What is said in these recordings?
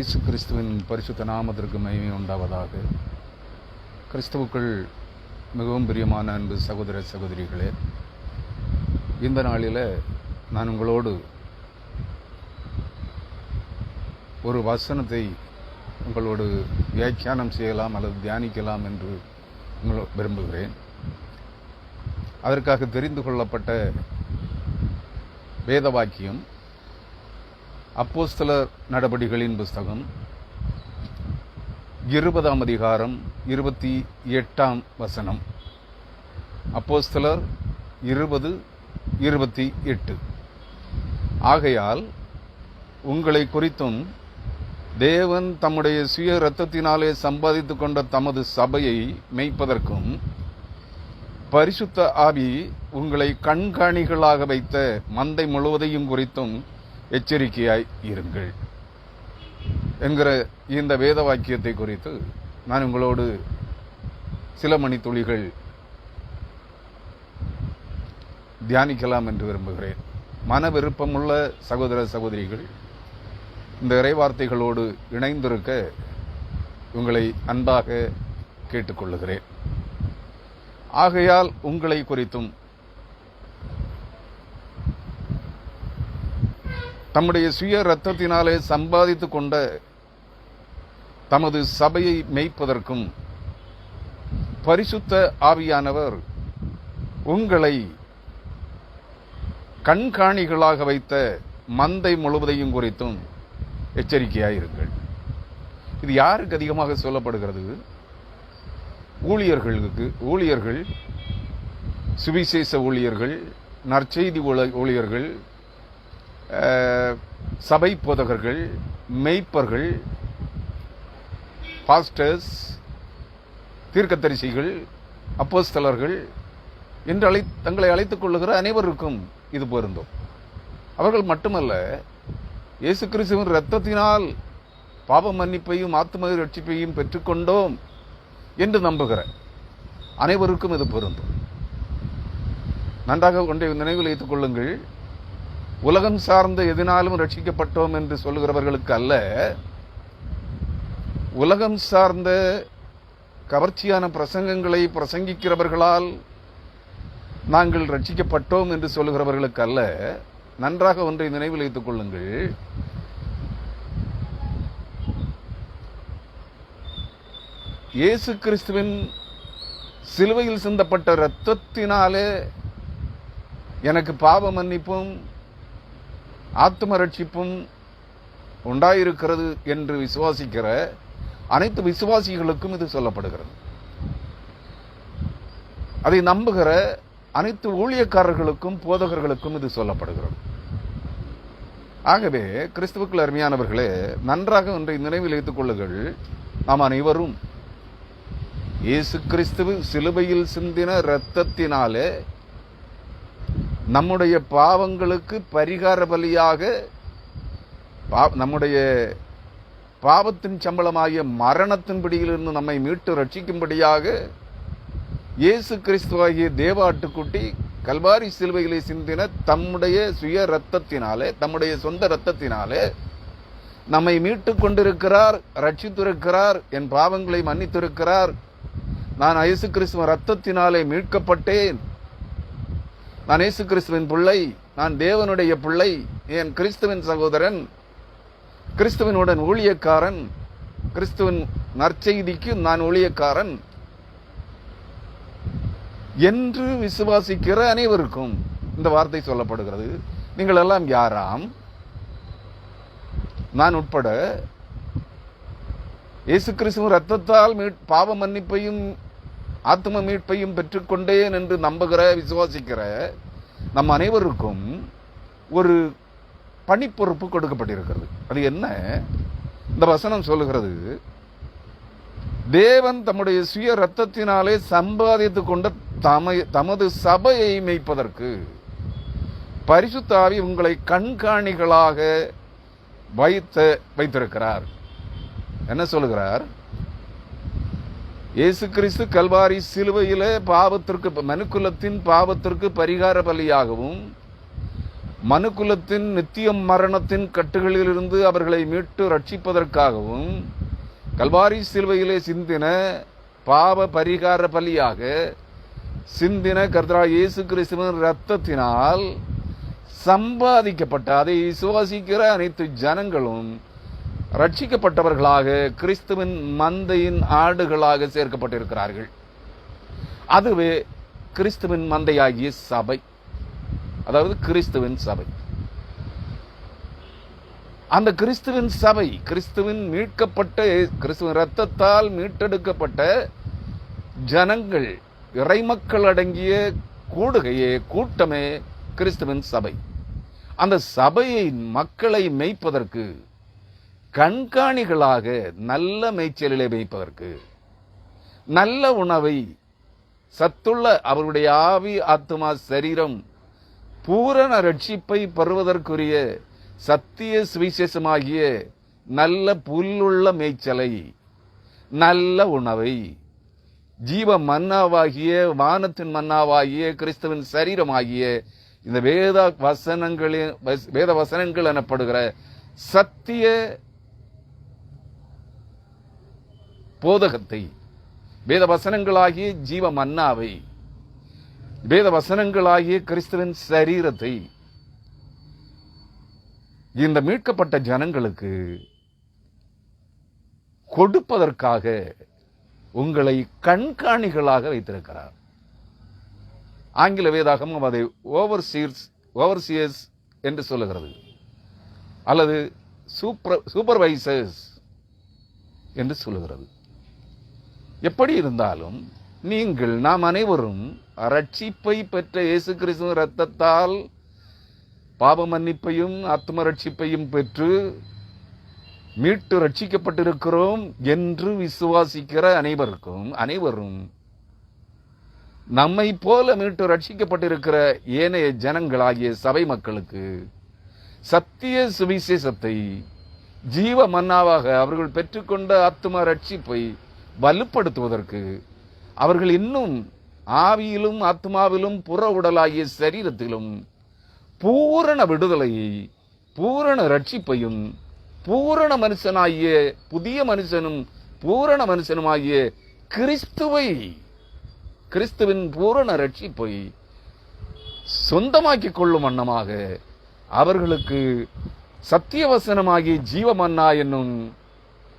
இயேசு கிறிஸ்துவின் பரிசுத்த நாமத்திற்கு மகிமை உண்டாவதாக. கிறிஸ்துவுக்கள் மிகவும் பிரியமான அன்பு சகோதர சகோதரிகளே இந்த நாளில் நான் உங்களோடு ஒரு வசனத்தை உங்களோடு வியாக்கியானம் செய்யலாம் அல்லது தியானிக்கலாம் என்று உங்களை விரும்புகிறேன். அதற்காக தெரிந்து கொள்ளப்பட்ட வேத வாக்கியம் அப்போஸ்தலர் நடபடிகளின் புஸ்தகம் இருபதாம் அதிகாரம் இருபத்தி எட்டாம் வசனம். அப்போஸ்தலர் இருபது இருபத்தி எட்டு. ஆகையால் உங்களை குறித்தும் தேவன் தம்முடைய சுய இரத்தத்தினாலே சம்பாதித்துக் கொண்ட தமது சபையை மெய்ப்பதற்கும் பரிசுத்த ஆவி உங்களை கண்காணிகளாக வைத்த மந்தை முழுவதையும் குறித்தும் எச்சரிக்கையாய் இருங்கள். என்கிற இந்த வேத வாக்கியத்தை குறித்து நான் உங்களோடு சில மணித்துளிகள் தியானிக்கலாம் என்று விரும்புகிறேன். மன விருப்பமுள்ள சகோதர சகோதரிகள் இந்த இறைவார்த்தைகளோடு இணைந்திருக்க உங்களை அன்பாக கேட்டுக்கொள்ளுகிறேன். ஆகையால் உங்களை குறித்தும் தம்முடைய சுய இரத்தத்தினாலே சம்பாதித்துக் கொண்ட தமது சபையை மெய்ப்பதற்கும் பரிசுத்த ஆவியானவர் உங்களை கண்காணிகளாக வைத்த மந்தை முழுவதையும் குறித்தும் எச்சரிக்கையாயிருங்கள். இது யாருக்கு அதிகமாக சொல்லப்படுகிறது? ஊழியர்களுக்கு ஊழியர்கள் சுவிசேஷ ஊழியர்கள் நற்செய்தி ஊழ- ஊழியர்கள் சபை போதகர்கள் மெய்ப்பர்கள் பாஸ்டர்ஸ் தீர்க்கத்தரிசிகள் அப்போஸ்தலர்கள் என்று அழை தங்களை அழைத்துக் கொள்ளுகிற அனைவருக்கும் இது பொருந்தும். அவர்கள் மட்டுமல்ல இயேசு கிறிஸ்துவின் இரத்தத்தினால் பாப மன்னிப்பையும் ஆத்ம ரட்சிப்பையும் பெற்றுக்கொண்டோம் என்று நம்புகிற அனைவருக்கும் இது பொருந்தும். நன்றாக ஒன்றை நினைவில் வைத்துக் கொள்ளுங்கள். உலகம் சார்ந்த எதினாலும் ரட்சிக்கப்பட்டோம் என்று சொல்லுகிறவர்களுக்கு அல்ல. உலகம் சார்ந்த கவர்ச்சியான பிரசங்கங்களை பிரசங்கிக்கிறவர்களால் நாங்கள் ரட்சிக்கப்பட்டோம் என்று சொல்லுகிறவர்களுக்கு அல்ல. நன்றாக ஒன்றை நினைவில் வைத்துக் கொள்ளுங்கள். இயேசு கிறிஸ்துவின் சிலுவையில் சிந்தப்பட்ட இரத்தத்தினாலே எனக்கு பாவ மன்னிப்பும் ஆத்ம ரட்சிப்பும் உண்டாயிருக்கிறது என்று விசுவாசிக்கிற அனைத்து விசுவாசிகளுக்கும் இது சொல்லப்படுகிறது. அதை நம்புகிற அனைத்து ஊழியக்காரர்களுக்கும் போதகர்களுக்கும் இது சொல்லப்படுகிறது. ஆகவே கிறிஸ்துவுக்குள் அருமையானவர்களே நன்றாக ஒன்றை நினைவில் வைத்துக் கொள்ளுங்கள். நாம் அனைவரும் இயேசு கிறிஸ்துவ சிலுவையில் சிந்தின இரத்தத்தினாலே நம்முடைய பாவங்களுக்கு பரிகார பலியாக பா- நம்முடைய பாவத்தின் சம்பளமாகிய மரணத்தின் பிடியிலிருந்து நம்மை மீட்டு ரட்சிக்கும்படியாக இயேசு கிறிஸ்துவாகிய தேவ ஆட்டுக்குட்டி கல்வாரி சிலுவைகளை சிந்தின தம்முடைய சுய ரத்தத்தினாலே தம்முடைய சொந்த ரத்தத்தினாலே நம்மை மீட்டு கொண்டிருக்கிறார் ரட்சித்திருக்கிறார் என் பாவங்களை மன்னித்திருக்கிறார். நான் இயேசு கிறிஸ்துவ ரத்தத்தினாலே மீட்கப்பட்டேன். நான் இயேசு கிறிஸ்துவின் பிள்ளை நான் தேவனுடைய பிள்ளை என் கிறிஸ்துவின் சகோதரன் கிறிஸ்துவனுடன் ஊழியக்காரன் கிறிஸ்துவின் நற்செய்திக்கு நான் ஊழியக்காரன். என்று விசுவாசிக்கிற அனைவருக்கும் இந்த வார்த்தை சொல்லப்படுகிறது. நீங்கள் எல்லாம் யாராம்? நான் உட்பட இயேசு கிறிஸ்துவின் ரத்தத்தால் மீட்- பாவ மன்னிப்பையும் ஆத்ம மீட்பையும் பெற்றுக்கொண்டேன் என்று நம்புகிற விசுவாசிக்கிற நம் அனைவருக்கும் ஒரு பணிப்பொறுப்பு கொடுக்கப்பட்டிருக்கிறது. அது என்ன? இந்த வசனம் சொல்லுகிறது தேவன் தம்முடைய சுய ரத்தத்தினாலே சம்பாதித்துக் கொண்ட தம தமது சபையை மெய்ப்பதற்கு பரிசுத்தாவி உங்களை கண்காணிகளாக வைத்த வைத்திருக்கிறார். என்ன சொல்லுகிறார்? இயேசு கிறிஸ்து கல்வாரி சிலுவையில் பாவத்திற்கு மனுக்குலத்தின் பாவத்திற்கு பரிகார பலியாகவும் மனுக்குலத்தின் நித்தியம் மரணத்தின் கட்டுகளிலிருந்து அவர்களை மீட்டு ரட்சிப்பதற்காகவும் கல்வாரி சிலுவையிலே சிந்தின பாவ பரிகார பலியாக சிந்தின கர்த்தரா இயேசு கிறிஸ்துவின் இரத்தத்தினால் சம்பாதிக்கப்பட்ட அதை விசுவாசிக்கிற அனைத்து ஜனங்களும் ரட்சிக்கப்பட்டவர்களாக கிறிஸ்துவின் மந்தையின் ஆடுகளாக சேர்க்கப்பட்டிருக்கிறார்கள். அதுவே கிறிஸ்துவின் மந்தையாகிய சபை. அதாவது கிறிஸ்துவின் சபை. அந்த கிறிஸ்துவின் சபை கிறிஸ்துவின் மீட்கப்பட்ட கிறிஸ்துவின் ரத்தத்தால் மீட்டெடுக்கப்பட்ட ஜனங்கள் இறைமக்கள் அடங்கிய கூடுகையே கூட்டமே கிறிஸ்துவின் சபை. அந்த சபையை மக்களை மேய்ப்பதற்கு கண்காணிகளாக நல்ல மேய்ச்சலிலே மேய்ப்பதற்கு நல்ல உணவை சத்துள்ள அவருடைய ஆவி ஆத்மா சரீரம் பூரண ரட்சிப்பை பெறுவதற்குரிய சத்திய சுவிசேஷமாகிய நல்ல புல்லுள்ள மேய்ச்சலை நல்ல உணவை ஜீவ மன்னாவாகிய வானத்தின் மன்னாவாகிய கிறிஸ்துவின் சரீரமாகிய இந்த வேத வசனங்களின் வேத வசனங்கள் எனப்படுகிற சத்திய போதகத்தை. வேத வசனங்களாகிய ஜீவ மன்னாவை வேத வசனங்களாகிய கிறிஸ்துவின் சரீரத்தை. இந்த மீட்கப்பட்ட ஜனங்களுக்கு கொடுப்பதற்காக உங்களை கண்காணிகளாக வைத்திருக்கிறார். ஆங்கில வேதாகமும் அதை ஓவர்சீர்ஸ் ஓவர்சியர்ஸ் என்று சொல்லுகிறது. அல்லது சூப்பர் சூப்பர்வைசர்ஸ் என்று சொல்லுகிறது. எப்படி இருந்தாலும் நீங்கள் நாம் அனைவரும் ரட்சிப்பை பெற்ற இயேசு கிறிஸ்துவின் இரத்தத்தால் பாவ மன்னிப்பையும் ஆத்ம ரட்சிப்பையும் பெற்று மீட்டு ரட்சிக்கப்பட்டிருக்கிறோம் என்று விசுவாசிக்கிற அனைவருக்கும் அனைவரும் நம்மை போல மீட்டு ரட்சிக்கப்பட்டிருக்கிற ஏனைய ஜனங்களாகிய சபை மக்களுக்கு சத்திய சுவிசேஷத்தை ஜீவ மன்னாவாக அவர்கள் பெற்றுக்கொண்ட ஆத்ம ரட்சிப்பை வலுப்படுத்துவதற்கு அவர்கள் இன்னும் ஆவியிலும் ஆத்மாவிலும் புற உடலாகிய சரீரத்திலும் பூரண விடுதலையை பூரண ரட்சிப்பையும் பூரண மனுஷனாகிய புதிய மனுஷனும் பூரண மனுஷனுமாகிய கிறிஸ்துவை கிறிஸ்துவின் பூரண ரட்சிப்பை சொந்தமாக்கிக் கொள்ளும் வண்ணமாக அவர்களுக்கு சத்தியவசனமாகிய ஜீவமன்னா என்னும்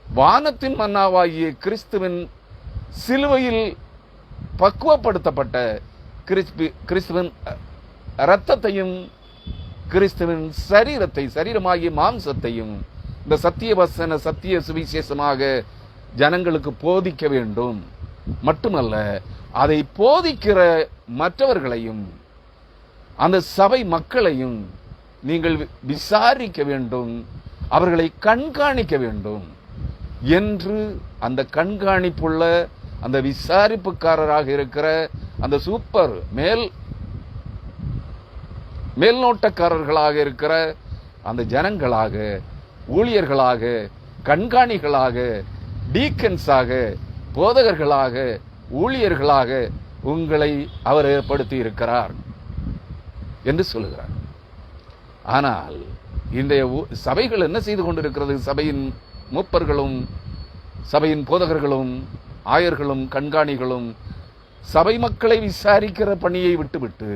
வானத்தின் மன்னாவாகிய கிறிஸ்துவின் சிலுவையில் பக்குவப்படுத்தப்பட்ட கிறிஸ்பி கிறிஸ்துவின் இரத்தத்தையும் கிறிஸ்துவின் சரீரத்தை சரீரமாகிய மாம்சத்தையும் இந்த சத்திய வசன சத்திய சுவிசேஷமாக ஜனங்களுக்கு போதிக்க வேண்டும். மட்டுமல்ல அதை போதிக்கிற மற்றவர்களையும் அந்த சபை மக்களையும் நீங்கள் விசாரிக்க வேண்டும். அவர்களை கண்காணிக்க வேண்டும். என்று அந்த கண்காணிப்புள்ள அந்த விசாரிப்புக்காரராக இருக்கிற அந்த சூப்பர் மேல் மேல்நோட்டக்காரர்களாக இருக்கிற அந்த ஜனங்களாக ஊழியர்களாக கண்காணிகளாக டீக்கன்ஸாக போதகர்களாக ஊழியர்களாக உங்களை அவர் ஏற்படுத்தி இருக்கிறார் என்று சொல்லுகிறார். ஆனால் இன்றைய ஊ- சபைகள் என்ன செய்து கொண்டிருக்கிறது? சபையின் மூப்பர்களும் சபையின் போதகர்களும் ஆயர்களும் கண்காணிகளும் சபை மக்களை விசாரிக்கிற பணியை விட்டுவிட்டு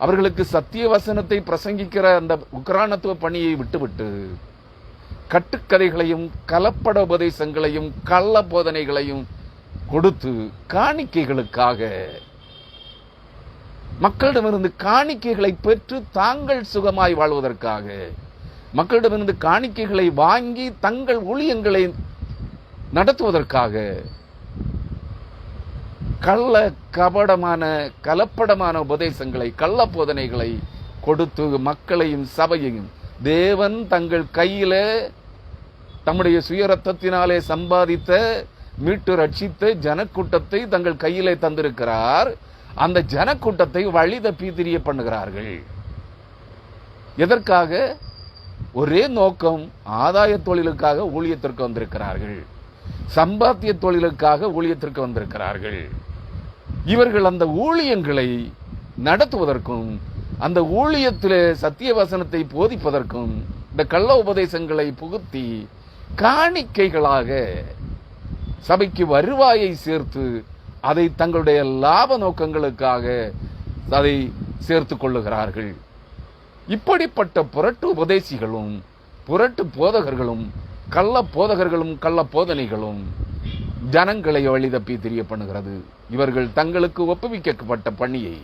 அவர்களுக்கு சத்திய வசனத்தை பிரசங்கிக்கிற அந்த உக்ரானத்துவ பணியை விட்டுவிட்டு கட்டுக்கதைகளையும் கலப்பட உபதேசங்களையும் கள்ள போதனைகளையும் கொடுத்து காணிக்கைகளுக்காக மக்களிடமிருந்து காணிக்கைகளை பெற்று தாங்கள் சுகமாய் வாழ்வதற்காக மக்களிடமிருந்து காணிக்கைகளை வாங்கி தங்கள் ஊழியங்களை நடத்துவதற்காக கள்ள கபடமான கலப்படமான உபதேசங்களை கள்ள போதனைகளை கொடுத்து மக்களையும் சபையையும் தேவன் தங்கள் கையில தம்முடைய சுயரத்தத்தினாலே சம்பாதித்த மீட்டு ரட்சித்த ஜனக்கூட்டத்தை தங்கள் கையிலே தந்திருக்கிறார். அந்த ஜனக்கூட்டத்தை வழி தப்பி திரிய பண்ணுகிறார்கள். எதற்காக? ஒரே நோக்கம் ஆதாய தொழிலுக்காக ஊழியத்திற்கு வந்திருக்கிறார்கள். சம்பாத்திய தொழிலுக்காக ஊழியத்திற்கு வந்திருக்கிறார்கள். இவர்கள் அந்த ஊழியங்களை நடத்துவதற்கும் அந்த ஊழியத்தில் சத்திய வசனத்தை போதிப்பதற்கும் இந்த கள்ள உபதேசங்களை புகுத்தி காணிக்கைகளாக சபைக்கு வருவாயை சேர்த்து அதை தங்களுடைய லாப நோக்கங்களுக்காக அதை சேர்த்துக் கொள்ளுகிறார்கள். இப்படிப்பட்ட புரட்டு உபதேசிகளும் புரட்டு போதகர்களும் கள்ள போதகர்களும் கள்ள போதனைகளும் ஜனங்களை வழிதப்பி தெரிய பண்ணுகிறது இவர்கள் தங்களுக்கு ஒப்புவிக்கப்பட்ட பணியை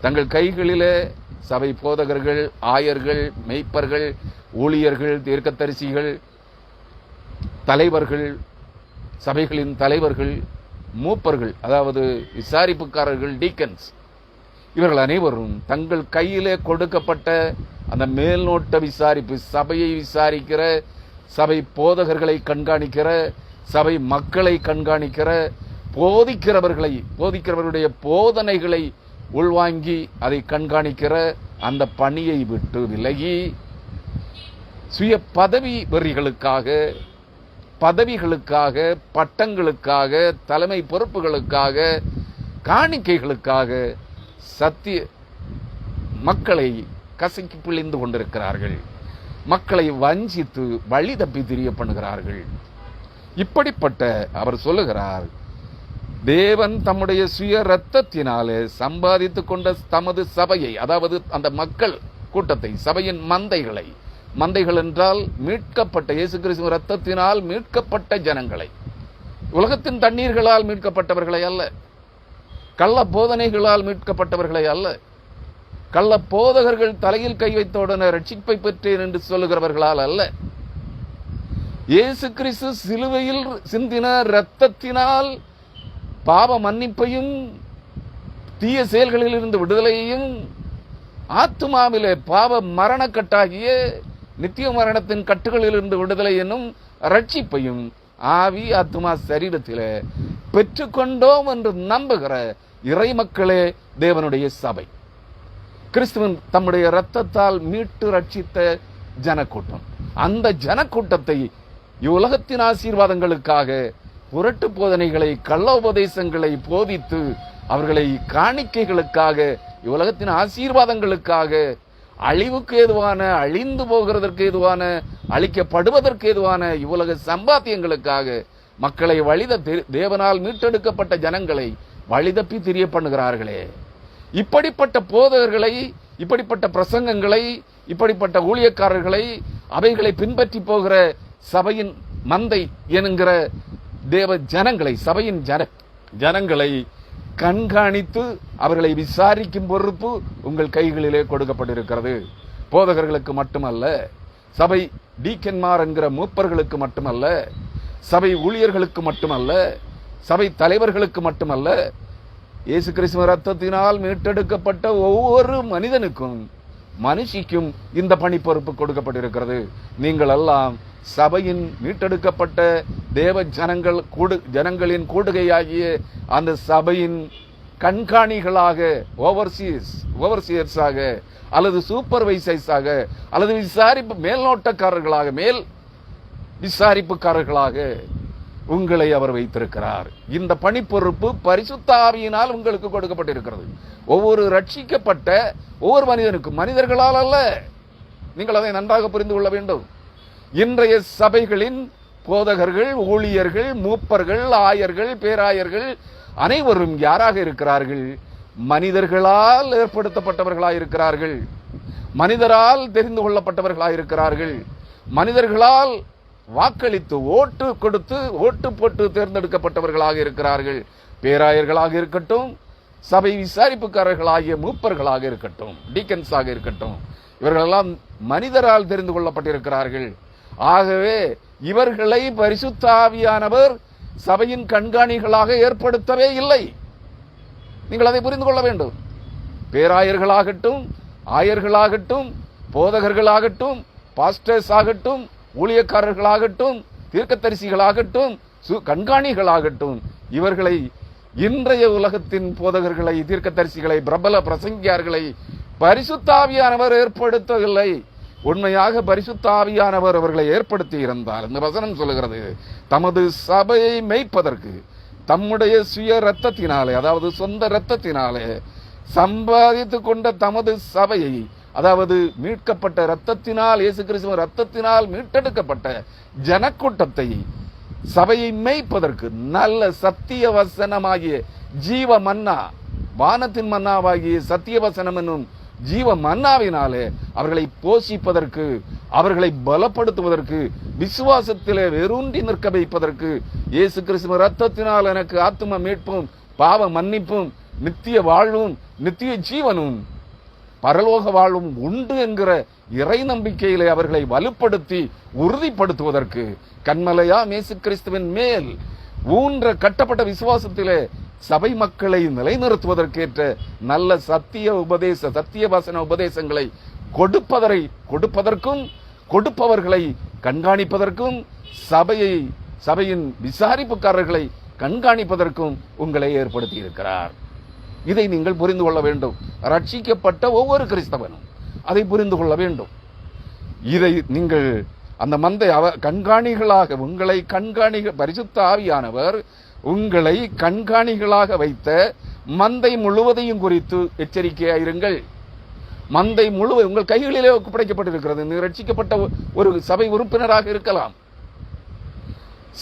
தங்கள் கைகளிலே சபை போதகர்கள் ஆயர்கள் மெய்ப்பர்கள் ஊழியர்கள் தீர்க்கத்தரிசிகள் தலைவர்கள் சபைகளின் தலைவர்கள் மூப்பர்கள் அதாவது விசாரிப்புக்காரர்கள் டீக்கன்ஸ் இவர்கள் அனைவரும் தங்கள் கையிலே கொடுக்கப்பட்ட அந்த மேல்நோட்ட விசாரிப்பு சபையை விசாரிக்கிற சபை போதகர்களை கண்காணிக்கிற சபை மக்களை கண்காணிக்கிற போதிக்கிறவர்களை போதிக்கிறவர்களுடைய போதனைகளை உள்வாங்கி அதை கண்காணிக்கிற அந்த பணியை விட்டு விலகி சுய பதவி வெறிகளுக்காக பதவிகளுக்காக பட்டங்களுக்காக தலைமை பொறுப்புகளுக்காக காணிக்கைகளுக்காக சத்திய மக்களை கசக்கி பிழிந்து கொண்டிருக்கிறார்கள். மக்களை வஞ்சித்து வழி தப்பி திரிய பண்ணுகிறார்கள். இப்படிப்பட்ட அவர் சொல்லுகிறார் தேவன் தம்முடைய சுய ரத்தத்தினாலே சம்பாதித்துக் கொண்ட தமது சபையை அதாவது அந்த மக்கள் கூட்டத்தை சபையின் மந்தைகளை மந்தைகள் என்றால் மீட்கப்பட்ட இயேசு கிறிஸ்துவின் ரத்தத்தினால் மீட்கப்பட்ட ஜனங்களை. உலகத்தின் தண்ணீர்களால் மீட்கப்பட்டவர்களை அல்ல. கள்ள போதனைகளால் மீட்கப்பட்டவர்களை அல்ல. கள்ள போதகர்கள் தலையில் கை வைத்த ரட்சிப்பை பெற்றேன் என்று சொல்லுகிறவர்களால் அல்ல. இயேசு கிறிஸ்து சிலுவையில் சிந்தின இரத்தத்தினால் பாவ மன்னிப்பையும் தீய செயல்களில் இருந்து விடுதலையையும் ஆத்துமாவிலே பாவ மரணக்கட்டாகிய நித்திய மரணத்தின் கட்டுகளில் இருந்து விடுதலை என்னும் ரட்சிப்பையும் ஆவி ஆத்துமா சரீரத்திலே பெற்றுக்கொண்டோம் என்று நம்புகிற இறைமக்களே தேவனுடைய சபை. கிறிஸ்துவன் தம்முடைய இரத்தத்தால் மீட்டு ரட்சித்த ஜனக்கூட்டம். அந்த ஜனக்கூட்டத்தை இவ்வுலகத்தின் ஆசீர்வாதங்களுக்காக புரட்டு போதனைகளை கள்ள உபதேசங்களை போதித்து அவர்களை காணிக்கைகளுக்காக இவ்வுலகத்தின் ஆசீர்வாதங்களுக்காக அழிவுக்கு ஏதுவான அழிந்து போகிறதற்கு ஏதுவான அழிக்கப்படுவதற்கு ஏதுவான இவ்வுலக சம்பாத்தியங்களுக்காக மக்களை வழித தேவனால் மீட்டெடுக்கப்பட்ட ஜனங்களை வழிதப்பி தெரிய பண்ணுகிறார்களே இப்படிப்பட்ட போதகர்களை இப்படிப்பட்ட பிரசங்கங்களை இப்படிப்பட்ட ஊழியக்காரர்களை அவைகளை பின்பற்றி போகிற சபையின் மந்தை என்கிற தேவ ஜனங்களை சபையின் ஜன ஜனங்களை கண்காணித்து அவர்களை விசாரிக்கும் பொறுப்பு உங்கள் கைகளிலே கொடுக்கப்பட்டிருக்கிறது. போதகர்களுக்கு மட்டுமல்ல சபை டீக்கன்மார் என்கிற மூப்பர்களுக்கு மட்டுமல்ல சபை ஊழியர்களுக்கு மட்டுமல்ல சபை தலைவர்களுக்கு மட்டுமல்ல இயேசு கிறிஸ்துவ ரத்தத்தினால் மீட்டெடுக்கப்பட்ட ஒவ்வொரு மனிதனுக்கும் மனுஷிக்கும் இந்த பணி பொறுப்பு கொடுக்கப்பட்டிருக்கிறது. நீங்கள் எல்லாம் சபையின் மீட்டெடுக்கப்பட்ட தேவ ஜனங்கள் கூடு ஜனங்களின் கூடுகையாகிய அந்த சபையின் கண்காணிகளாக ஓவர்சீஸ் ஓவர்சியர்ஸாக அல்லது சூப்பர்வைசர்ஸாக அல்லது விசாரிப்பு மேல்நோட்டக்காரர்களாக மேல் விசாரிப்புக்காரர்களாக உங்களை அவர் வைத்திருக்கிறார். இந்த பணி பொறுப்பு பரிசுத்த உங்களுக்கு கொடுக்கப்பட்டிருக்கிறது. ஒவ்வொரு ரட்சிக்கப்பட்ட ஒவ்வொரு மனிதனுக்கும் மனிதர்களால் அல்ல. நீங்கள் அதை நன்றாக புரிந்து கொள்ள வேண்டும். இன்றைய சபைகளின் போதகர்கள் ஊழியர்கள் மூப்பர்கள் ஆயர்கள் பேராயர்கள் அனைவரும் யாராக இருக்கிறார்கள்? மனிதர்களால் ஏற்படுத்தப்பட்டவர்களாக இருக்கிறார்கள். மனிதரால் தெரிந்து கொள்ளப்பட்டவர்களாக இருக்கிறார்கள். மனிதர்களால் வாக்களித்து ஓட்டு கொடுத்து ஓட்டு போட்டு தேர்ந்தெடுக்கப்பட்டவர்களாக இருக்கிறார்கள். பேராயர்களாக இருக்கட்டும் சபை விசாரிப்புக்காரர்களாகிய மூப்பர்களாக இருக்கட்டும் டீக்கன்ஸாக இருக்கட்டும் இவர்களெல்லாம் மனிதரால் தெரிந்து கொள்ளப்பட்டிருக்கிறார்கள். ஆகவே இவர்களை பரிசுத்தாவியானவர் சபையின் கண்காணிகளாக ஏற்படுத்தவே இல்லை. நீங்கள் அதை புரிந்து கொள்ள வேண்டும். பேராயர்களாகட்டும் ஆயர்களாகட்டும் போதகர்களாகட்டும் பாஸ்டர்ஸ் ஆகட்டும் ஊழியக்காரர்களாகட்டும் தீர்க்கத்தரிசிகளாகட்டும் சு- கண்காணிகளாகட்டும் இவர்களை இன்றைய உலகத்தின் போதகர்களை தீர்க்கத்தரிசிகளை பிரபல பிரசங்கியார்களை பரிசுத்தாவியானவர் ஏற்படுத்தவில்லை. உண்மையாக பரிசுத்தாவியானவர் அவர்களை ஏற்படுத்தி இருந்தார். இந்த வசனம் சொல்லுகிறது தமது சபையை மேய்ப்பதற்கு தம்முடைய சுய ரத்தத்தினாலே அதாவது சொந்த ரத்தத்தினாலே சம்பாதித்து கொண்ட தமது சபையை அதாவது மீட்கப்பட்ட இரத்தத்தினால் இயேசு கிறிஸ்துவின் இரத்தத்தினால் மீட்டெடுக்கப்பட்ட ஜனக்கூட்டத்தை சபையை மேய்ப்பதற்கு நல்ல சத்திய வசனமாகிய ஜீவ மன்னா வானத்தின் மன்னாவாகிய சத்திய வசனம் என்னும் ஜீவ மன்னாவினாலே அவர்களை போஷிப்பதற்கு அவர்களை பலப்படுத்துவதற்கு விசுவாசத்திலே வெறுண்டி நிற்க வைப்பதற்கு இயேசு கிறிஸ்துவ ரத்தத்தினால் எனக்கு ஆத்தும மீட்பும் பாவ மன்னிப்பும் நித்திய வாழ்வும் நித்திய ஜீவனும் பரலோக வாழ்வும் உண்டு என்கிற இறை நம்பிக்கையிலே அவர்களை வலுப்படுத்தி உறுதிப்படுத்துவதற்கு கண்மலையா மேசு கிறிஸ்துவின் மேல் ஊன்ற கட்டப்பட்ட விசுவாசத்திலே சபை மக்களை நிலைநிறுத்துவதற்கேற்ற நல்ல சத்திய உபதேச சத்திய வசன உபதேசங்களை கொடுப்பதரை கொடுப்பதற்கும் கொடுப்பவர்களை கண்காணிப்பதற்கும் சபையை சபையின் விசாரிப்புக்காரர்களை கண்காணிப்பதற்கும் உங்களை ஏற்படுத்தி இருக்கிறார் இதை நீங்கள் புரிந்து கொள்ள வேண்டும். ரட்சிக்கப்பட்ட ஒவ்வொரு கிறிஸ்தவனும் அதை புரிந்து கொள்ள வேண்டும். இதை நீங்கள் அந்த மந்தை அவ கண்காணிகளாக உங்களை கண்காணிக பரிசுத்த ஆவியானவர் உங்களை கண்காணிகளாக வைத்த மந்தை முழுவதையும் குறித்து எச்சரிக்கையாயிருங்கள். மந்தை முழுவதும் உங்கள் கைகளிலே ஒப்படைக்கப்பட்டிருக்கிறது. நீ ரட்சிக்கப்பட்ட ஒரு சபை உறுப்பினராக இருக்கலாம்.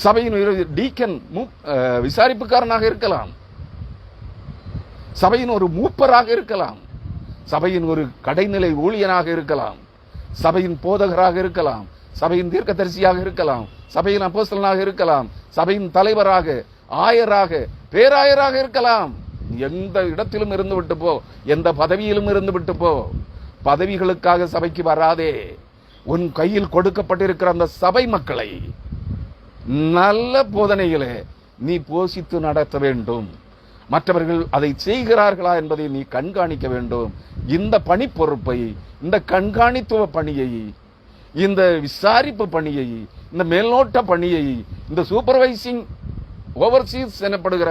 சபையின் டீக்கன் விசாரிப்புக்காரனாக இருக்கலாம். சபையின் ஒரு மூப்பராக இருக்கலாம். சபையின் ஒரு கடைநிலை ஊழியனாக இருக்கலாம். சபையின் போதகராக இருக்கலாம். சபையின் தீர்க்கதரிசியாக இருக்கலாம். சபையின் அப்போஸ்தலனாக இருக்கலாம். சபையின் தலைவராக ஆயராக பேராயராக இருக்கலாம். எந்த இடத்திலும் இருந்து விட்டு போ. எந்த பதவியிலும் இருந்து விட்டு போ. பதவிகளுக்காக சபைக்கு வராதே. உன் கையில் கொடுக்கப்பட்டிருக்கிற அந்த சபை மக்களை நல்ல போதனைகளை நீ போஷித்து நடத்த வேண்டும். மற்றவர்கள் அதை செய்கிறார்களா என்பதை நீ கண்காணிக்க வேண்டும். இந்த பணி பொறுப்பை இந்த கண்காணித்துவ பணியை இந்த விசாரிப்பு பணியை இந்த மேல்நோட்ட பணியை இந்த சூப்பர்வைசிங் ஓவர்சீஸ் எனப்படுகிற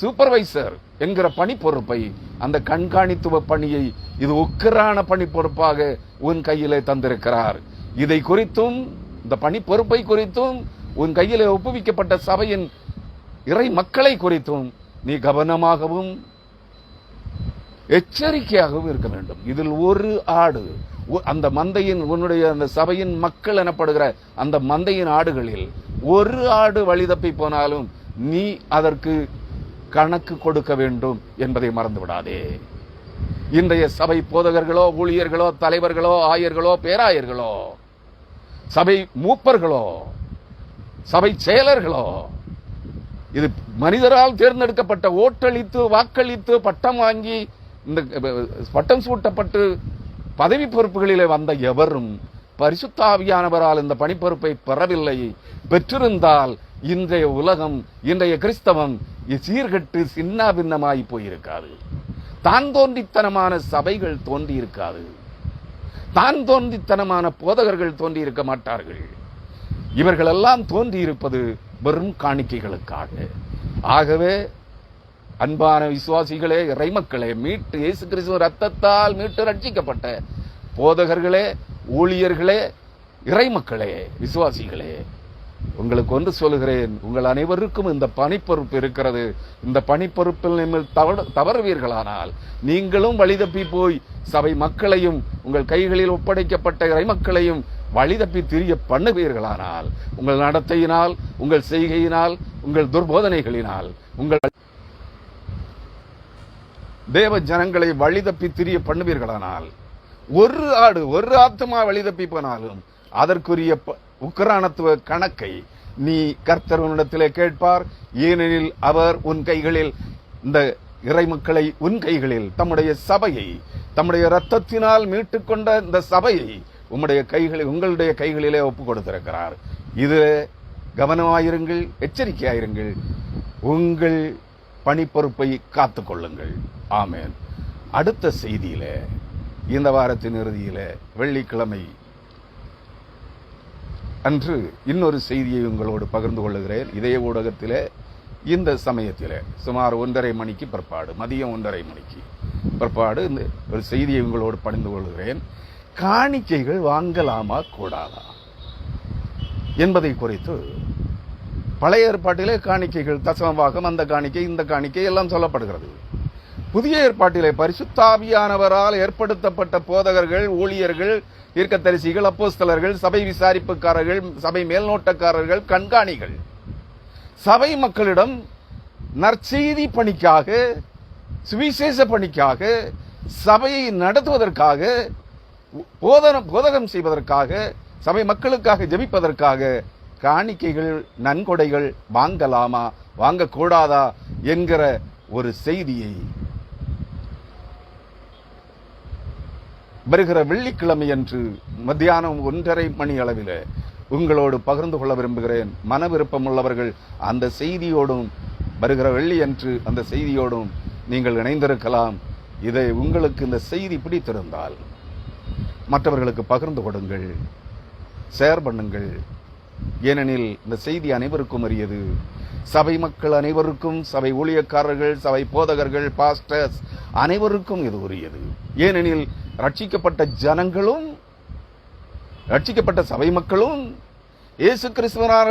சூப்பர்வைசர் என்கிற பணி பொறுப்பை அந்த கண்காணித்துவ பணியை இது உக்கரான பணி பொறுப்பாக உன் கையிலே தந்திருக்கிறார். இதை குறித்தும் இந்த பணி பொறுப்பை குறித்தும் உன் கையிலே ஒப்புவிக்கப்பட்ட சபையின் இறை மக்களை குறித்தும் நீ கவனமாகவும் எச்சரிக்கையாகவும் இருக்க வேண்டும். இதில் ஒரு ஆடு அந்த மந்தையின் உன்னுடைய அந்த சபையின் மக்கள் எனப்படுகிற அந்த மந்தையின் ஆடுகளில் ஒரு ஆடு வழிதப்பி போனாலும் நீ அதற்கு கணக்கு கொடுக்க வேண்டும் என்பதை மறந்து விடாதே இன்றைய சபை போதகர்களோ ஊழியர்களோ தலைவர்களோ ஆயர்களோ பேராயர்களோ சபை மூப்பர்களோ சபை செயலர்களோ இது மனிதரால் தேர்ந்தெடுக்கப்பட்ட ஓட்டளித்து வாக்களித்து பட்டம் வாங்கி இந்த பட்டம் சூட்டப்பட்டு பதவி பொறுப்புகளிலே வந்த எவரும் பரிசுத்தாவியானவரால் இந்த பணிப்பொறுப்பை பெறவில்லை. பெற்றிருந்தால் இன்றைய உலகம் இன்றைய கிறிஸ்தவம் சீர்கெட்டு சின்ன பின்னமாய் போயிருக்காது. தான் தோன்றித்தனமான சபைகள் தோன்றியிருக்காது. தான் தோன்றித்தனமான போதகர்கள் தோன்றியிருக்க மாட்டார்கள். இவர்களெல்லாம் தோன்றியிருப்பது வெறும் காணிக்கைகளுக்காக. ஆகவே அன்பான விசுவாசிகளே இறைமக்களே மீட்டு இயேசு கிறிஸ்துவ ரத்தத்தால் மீட்டு ரட்சிக்கப்பட்ட போதகர்களே ஊழியர்களே இறைமக்களே விசுவாசிகளே உங்களுக்கு ஒன்று சொல்லுகிறேன். உங்கள் அனைவருக்கும் இந்த பணிப்பொறுப்பு இருக்கிறது. இந்த பணிப்பொறுப்பில் நீங்கள் தவறு தவறுவீர்களானால் நீங்களும் வழிதப்பி போய் சபை மக்களையும் உங்கள் கைகளில் ஒப்படைக்கப்பட்ட இறைமக்களையும் வழிதப்பி திரிய பண்ணுவீர்களானால் உங்கள் நடத்தையினால் உங்கள் செய்கையினால் உங்கள் துர்போதனைகளினால் உங்கள் தேவ ஜனங்களை வழிதப்பி திரிய பண்ணுவீர்களானால் ஒரு ஆடு ஒரு ஆத்மா வழிதப்பி போனாலும் அதற்குரிய ப- உக்கிரானத்துவ கணக்கை நீ கர்த்தர் உன்னிடத்திலே கேட்பார். ஏனெனில் அவர் உன் கைகளில் இந்த இறைமக்களை உன் கைகளில் தம்முடைய சபையை தம்முடைய இரத்தத்தினால் மீட்டுக்கொண்ட இந்த சபையை உம்முடைய கைகளில் உங்களுடைய கைகளிலே ஒப்பு கொடுத்திருக்கிறார். இது கவனமாயிருங்கள் எச்சரிக்கையாயிருங்கள். உங்கள் பணிப்பொறுப்பை காத்து கொள்ளுங்கள். ஆமேன். அடுத்த செய்தியில இந்த வாரத்தின் இறுதியில வெள்ளிக்கிழமை அன்று இன்னொரு செய்தியை உங்களோடு பகிர்ந்து கொள்ளுகிறேன். இதே ஊடகத்திலே இந்த சமயத்தில் சுமார் ஒன்றரை மணிக்கு பிற்பாடு மதியம் ஒன்றரை மணிக்கு பிற்பாடு இந்த ஒரு செய்தியை உங்களோடு பகிர்ந்து கொள்கிறேன். காணிக்கைகள் வாங்கலாமா கூடாதா? என்பதை குறித்து பழைய ஏற்பாட்டிலே காணிக்கைகள் தசமவாகம் அந்த காணிக்கை இந்த காணிக்கை எல்லாம் சொல்லப்படுகிறது. புதிய ஏற்பாட்டிலே பரிசுத்தாபியானவரால் ஏற்படுத்தப்பட்ட போதகர்கள் ஊழியர்கள் தீர்க்கதரிசிகள் அப்போஸ்தலர்கள் சபை விசாரிப்புக்காரர்கள் சபை மேல்நோட்டக்காரர்கள் கண்காணிகள். சபை மக்களிடம் நற்செய்தி பணிக்காக சுவிசேஷ பணிக்காக சபையை நடத்துவதற்காக போதனம் போதகம் செய்வதற்காக சபை மக்களுக்காக ஜெபிப்பதற்காக காணிக்கைகள் நன்கொடைகள் வாங்கலாமா வாங்கக்கூடாதா என்கிற ஒரு செய்தியை வருகிற வெள்ளிக்கிழமை அன்று மத்தியானம் ஒன்றரை மணி அளவில் உங்களோடு பகிர்ந்து கொள்ள விரும்புகிறேன். மன விருப்பம் உள்ளவர்கள் அந்த செய்தியோடும் வருகிற வெள்ளி அன்று அந்த செய்தியோடும் நீங்கள் இணைந்திருக்கலாம். இதை உங்களுக்கு இந்த செய்தி பிடித்திருந்தால் மற்றவர்களுக்கு பகிர்ந்து கொடுங்கள். ஷேர் பண்ணுங்கள். ஏனெனில் இந்த செய்தி அனைவருக்கும் அறியது சபை மக்கள் அனைவருக்கும் சபை ஊழியக்காரர்கள் சபை போதகர்கள் பாஸ்டர்ஸ் அனைவருக்கும் இது உரியது. ஏனெனில் ரட்சிக்கப்பட்ட ஜனங்களும் ரட்சிக்கப்பட்ட சபை மக்களும் இயேசு கிறிஸ்துவனால்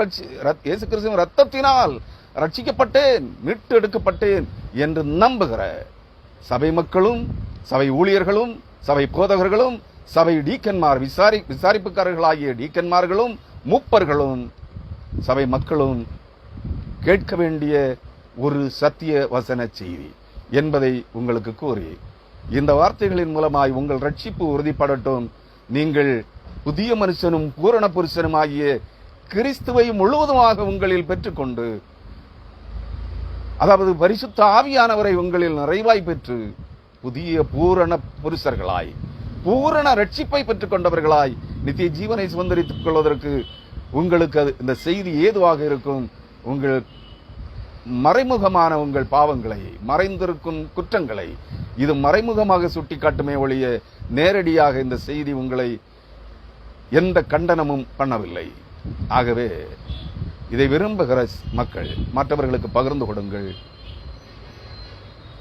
இயேசு கிறிஸ்துவின் ரத்தத்தினால் ரட்சிக்கப்பட்டேன் மீட்டு எடுக்கப்பட்டேன் என்று நம்புகிற சபை மக்களும் சபை ஊழியர்களும் சபை போதகர்களும் சபை டீக்கன்மார் விசாரி விசாரிப்புக்காரர்களாகிய டீக்கன்மார்களும் மூப்பர்களும் சபை மக்களும் கேட்க வேண்டிய ஒரு சத்திய வசன செய்தி என்பதை உங்களுக்கு கூறி இந்த வார்த்தைகளின் மூலமாய் உங்கள் ரட்சிப்பு உறுதிப்படட்டும். நீங்கள் புதிய மனுஷனும் பூரண புருஷனும் ஆகிய கிறிஸ்துவை முழுவதுமாக உங்களில் பெற்றுக்கொண்டு அதாவது பரிசுத்த ஆவியானவரை உங்களில் நிறைவாய் பெற்று புதிய பூரண புருஷர்களாய் பூரண ரட்சிப்பை பெற்றுக் கொண்டவர்களாய் நித்திய ஜீவனை சுதந்திரித்துக் கொள்வதற்கு உங்களுக்கு அது- இந்த செய்தி ஏதுவாக இருக்கும்? உங்கள் மறைமுகமான உங்கள் பாவங்களை மறைந்திருக்கும் குற்றங்களை இது மறைமுகமாக சுட்டிக்காட்டுமே ஒழிய நேரடியாக இந்த செய்தி உங்களை எந்த கண்டனமும் பண்ணவில்லை. ஆகவே இதை விரும்புகிற மக்கள் மற்றவர்களுக்கு பகிர்ந்து கொடுங்கள்.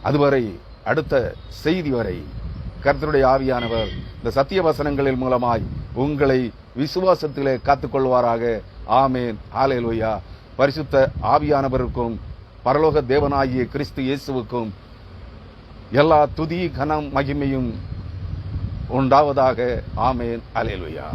அதுவரை அடுத்த செய்தி வரை கர்த்தருடைய ஆவியானவர் இந்த சத்திய வசனங்களின் மூலமாய் உங்களை விசுவாசத்திலே காத்துக்கொள்வாராக. ஆமேன். ஹalleluya. பரிசுத்த ஆவியானவருக்கும் பரலோக தேவனாகிய கிறிஸ்து இயேசுவுக்கும் எல்லா துதி கனம் மகிமையும் உண்டாவதாக. ஆமேன். அலேலுயா